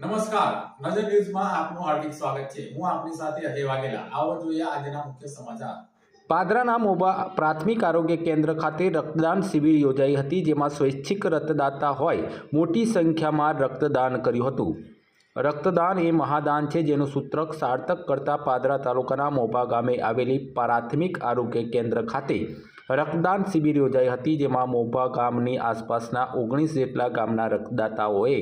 નમસ્કાર. નજર ન્યૂઝમાં આપનું હાર્દિક સ્વાગત છે. હું આપની સાથે અજય વાઘેલા. આવો જોઈએ આજના મુખ્ય સમાચાર. પાદરાના મોબા પ્રાથમિક આરોગ્ય કેન્દ્ર ખાતે રક્તદાન શિબિર યોજાઈ હતી, જેમાં સ્વૈચ્છિક રક્તદાતા હોય મોટી સંખ્યામાં રક્તદાન કર્યું હતું. રક્તદાન એ મહાદાન છે, જેનું સૂત્રક સાર્થક કરતા પાદરા તાલુકાના મોબા ગામે આવેલી પ્રાથમિક આરોગ્ય કેન્દ્ર ખાતે રક્તદાન શિબિર યોજાઈ હતી, જેમાં મોભા ગામની આસપાસના ઓગણીસ જેટલા ગામના રક્તદાતાઓએ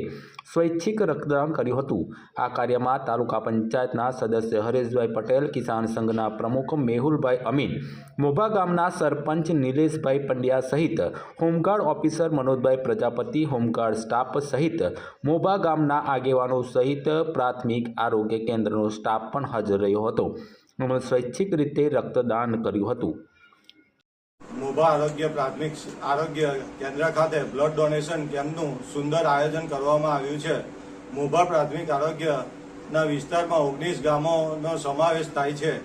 સ્વૈચ્છિક રક્તદાન કર્યું હતું. આ કાર્યમાં તાલુકા પંચાયતના સદસ્ય હરેશભાઈ પટેલ, કિસાન સંઘના પ્રમુખ મેહુલભાઈ અમીન, મોભા ગામના સરપંચ નિલેશભાઈ પંડ્યા સહિત home guard officer Manojbhai Prajapati, home guard staff સહિત મોભા ગામના આગેવાનો સહિત પ્રાથમિક આરોગ્ય કેન્દ્રનો સ્ટાફ પણ હાજર રહ્યો હતો. સ્વૈચ્છિક રીતે રક્તદાન કર્યું હતું. મોભા આરોગ્ય પ્રાથમિક આરોગ્ય કેન્દ્ર ખાતે બ્લડ ડોનેશન કેમ્પનું સુંદર આયોજન કરવામાં આવ્યું છે. મોભા પ્રાથમિક આરોગ્યના વિસ્તારમાં ઓગણીસ ગામોનો સમાવેશ થાય છે.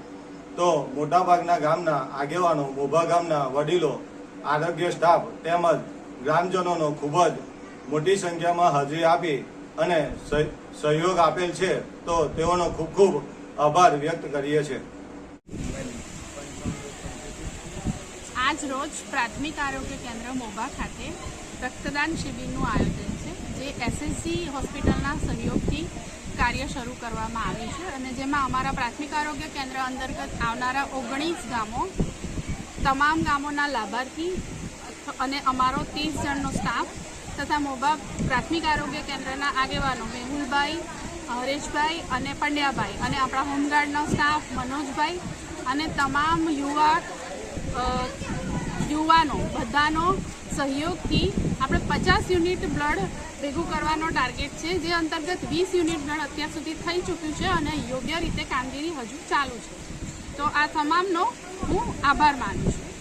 તો મોટાભાગના ગામના આગેવાનો મોભા ગામના વડીલો, આરોગ્ય સ્ટાફ તેમજ ગ્રામજનોનો ખૂબ જ મોટી સંખ્યામાં હાજરી આપી અને સહ- સહયોગ આપેલ છે. તો તેઓનો ખૂબ ખૂબ આભાર વ્યક્ત કરીએ છીએ. આજ રોજ પ્રાથમિક આરોગ્ય કેન્દ્ર મોબા ખાતે રક્તદાન શિબિરનું આયોજન છે, જે એસએસસી હોસ્પિટલના સહયોગથી કાર્ય શરૂ કરવામાં આવ્યું છે અને જેમાં અમારા પ્રાથમિક આરોગ્ય કેન્દ્ર અંતર્ગત આવનારા ઓગણીસ ગામો, તમામ ગામોના લાભાર્થી અને અમારો ત્રીસ જણનો સ્ટાફ તથા મોબા પ્રાથમિક આરોગ્ય કેન્દ્રના આગેવાનો મેહુલભાઈ, હરેશભાઈ અને પંડ્યાભાઈ અને આપણા હોમગાર્ડનો સ્ટાફ મનોજભાઈ અને તમામ યુવા યુવાનો બધાનો સહયોગથી આપણે પચાસ યુનિટ બ્લડ ભેગું કરવાનો ટાર્ગેટ છે, જે અંતર્ગત વીસ યુનિટ બ્લડ અત્યાર સુધી થઈ ચૂક્યું છે અને યોગ્ય રીતે કામગીરી હજુ ચાલુ છે. તો આ તમામનો હું આભાર માનું છું.